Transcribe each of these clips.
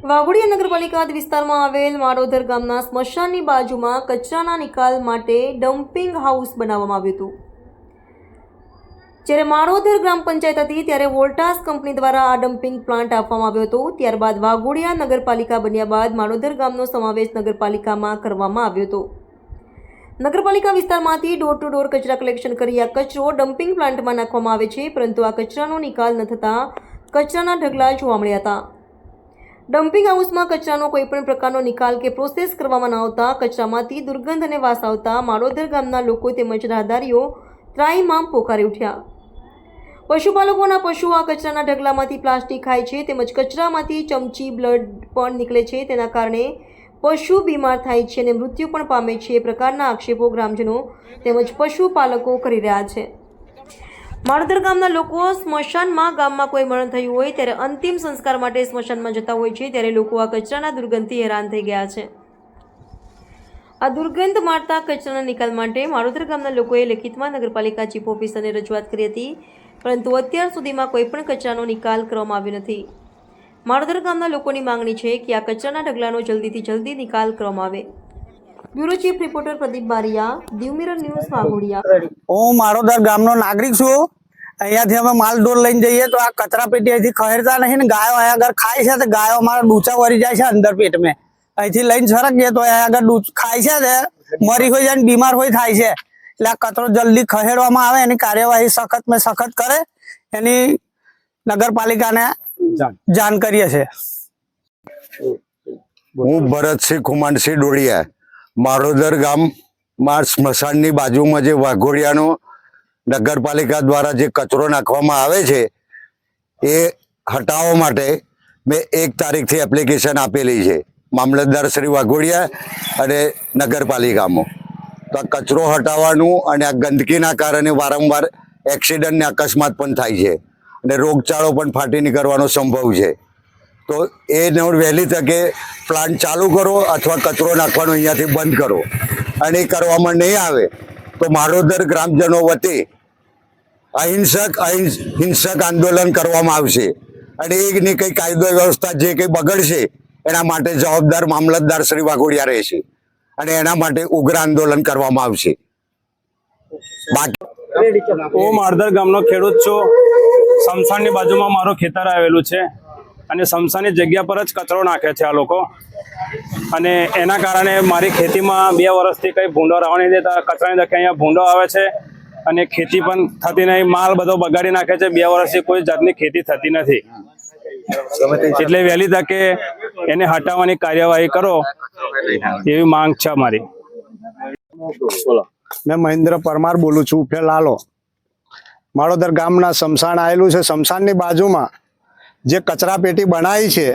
વાઘોડિયા નગરપાલિકા વિસ્તારમાં આવેલ મારોધર ગામના સ્મશાનની બાજુમાં કચરાના નિકાલ માટે ડમ્પિંગ હાઉસ બનાવવામાં આવ્યું હતું. જ્યારે મારોધર ગ્રામ પંચાયત હતી, ત્યારે વોલ્ટાસ કંપની દ્વારા આ ડમ્પિંગ પ્લાન્ટ આપવામાં આવ્યો હતો. ત્યારબાદ વાઘોડિયા નગરપાલિકા બન્યા બાદ મારોધર ગામનો સમાવેશ નગરપાલિકામાં કરવામાં આવ્યો હતો. નગરપાલિકા વિસ્તારમાંથી ડોર ટુ ડોર કચરા કલેક્શન કરી આ કચરો ડમ્પિંગ પ્લાન્ટમાં નાખવામાં આવે છે, પરંતુ આ કચરાનો નિકાલ ન થતાં કચરાના ઢગલા જોવા મળ્યા હતા. ડમ્પિંગ હાઉસમાં કચરાનો કોઈપણ પ્રકારનો નિકાલ કે પ્રોસેસ કરવામાં ન આવતા, કચરામાંથી દુર્ગંધ અને વાસ આવતા માળોદર ગામના લોકો તેમજ રાહદારીઓ ત્રાહીમામ પોકારી ઉઠ્યા. પશુપાલકોના પશુઓ આ કચરાના ઢગલામાંથી પ્લાસ્ટિક ખાય છે તેમજ કચરામાંથી ચમચી, બ્લડ પણ નીકળે છે. તેના કારણે પશુ બીમાર થાય છે અને મૃત્યુ પણ પામે છે. એ પ્રકારના આક્ષેપો ગ્રામજનો તેમજ પશુપાલકો કરી રહ્યા છે. માળોદર ગામના લોકો સ્મશાનમાં ગામમાં કોઈ મરણ થયું હોય ત્યારે અંતિમ સંસ્કાર માટે સ્મશાનમાં જતા હોય છે ત્યારે લોકો આ કચરાના દુર્ગંધથી હેરાન થઈ ગયા છે. આ દુર્ગંધ મારતા કચરાના નિકાલ માટે માળોદર ગામના લોકોએ લેખિતમાં નગરપાલિકા ચીફ ઓફિસરને રજૂઆત કરી હતી, પરંતુ અત્યાર સુધીમાં કોઈ કચરાનો નિકાલ કરવામાં આવ્યો નથી. માળદર ગામના લોકોની માંગણી છે કે આ કચરાના ઢગલાનો જલ્દીથી જલ્દી નિકાલ કરવામાં આવે. Bureau chief reporter Pradeep Bariya દીવમિરર news Waghodia. હું મારોદર ગામનો નાગરિક છું. અહીંયાથી અમે માલ ઢોર લઈને જઈએ તો આ કચરા પેટી અહીંથી ખહેરતા નહીં ને ગાયો અહીંયા આગળ ખાય છે તો ગાયો અમારા ડૂચા વળી જાય છે અંદર પેટમાં. અહીંથી લઈને સરકીએ તો અહીંયા આગળ ડૂચ ખાય છે ને મરી હોય જાય ને બીમાર હોય થાય છે. એટલે આ કચરો જલ્દી ખહેડવામાં આવે એની કાર્યવાહી સખત મેં સખત કરે એની નગરપાલિકાને જાણ. કરીએ છીએ. હું ભરતસિંહ કુમારસિંહ ડોડિયા મારોદર ગામ ગામમાં સ્મશાનની બાજુમાં જે વાઘોડિયાનો નગરપાલિકા દ્વારા જે કચરો નાખવામાં આવે છે, એ હટાવવા માટે મેં એક તારીખથી એપ્લિકેશન આપેલી છે. મામલતદાર શ્રી વાઘોડિયા અને નગરપાલિકામાં. તો આ કચરો હટાવવાનું અને આ ગંદકીના કારણે વારંવાર એક્સિડન્ટ ને અકસ્માત પણ થાય છે અને રોગચાળો પણ ફાટી નીકળવાનો સંભવ છે. તો એને વહેલી તકે પ્લાન્ટ ચાલુ કરો અથવા કચરો નાખવાનો અહીંયાથી બંધ કરો. અને એ કરવામાં નહીં આવે તો મારોદર ગ્રામજનો વતી અહિંસક અહિંસ- હિંસક આંદોલન કરવામાં આવશે. અને એની કંઈ કાયદો વ્યવસ્થા જે કંઈ બગડશે, એના માટે જવાબદાર મામલતદાર શ્રી વાઘોડિયા રહેશે. અને એના માટે ઉગ્ર આંદોલન કરવામાં આવશે. હું મારદર ગામનો ખેડૂત છું. સમસાનની બાજુમાં મારો ખેતર આવેલું છે. અને સમસાની જગ્યા પર જ કચરો નાખે છે આ લોકો. અને એના કારણે મારી ખેતીમાં બે વર્ષથી કંઈ ભૂંડો રહેવા નહીં દેતા. કચરાની જગ્યાએ અહીંયા ભૂંડો આવે છે. અને ખેતી પણ થતી નહીં માલ બધો બગાડી નાખે છે. બે વર્ષથી કોઈ જાતની ખેતી થતી નથી. એટલે વહેલી તકે એને હટાવવાની કાર્યવાહી કરો એવી માંગ છે અમારી. મેં મહેન્દ્ર પરમાર બોલું છું. ઉફે લાલો. માળોદર ગામના શમશાન આવેલું છે. શમશાનની બાજુમાં જે કચરા પેટી બનાવી છે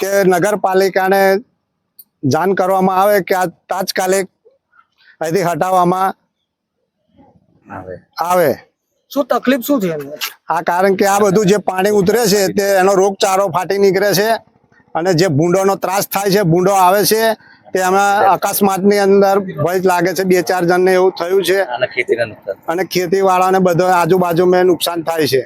તે નગરપાલિકાને જાણ કરવામાં આવે કે આ તાત્કાલિક અહીંથી હટાવવામાં આવે. શું તકલીફ શું છે આ કારણ કે આ બધું જે પાણી ઉતરે છે તે એનો રોગચાળો ફાટી નીકળે છે અને જે ભૂંડોનો ત્રાસ થાય છે ભૂંડો આવે છે તે અમે અકસ્માતની અંદર ભય લાગે છે બે ચાર જણને એવું થયું છે. અને ખેતીવાળાને બધો આજુબાજુ મેં નુકસાન થાય છે.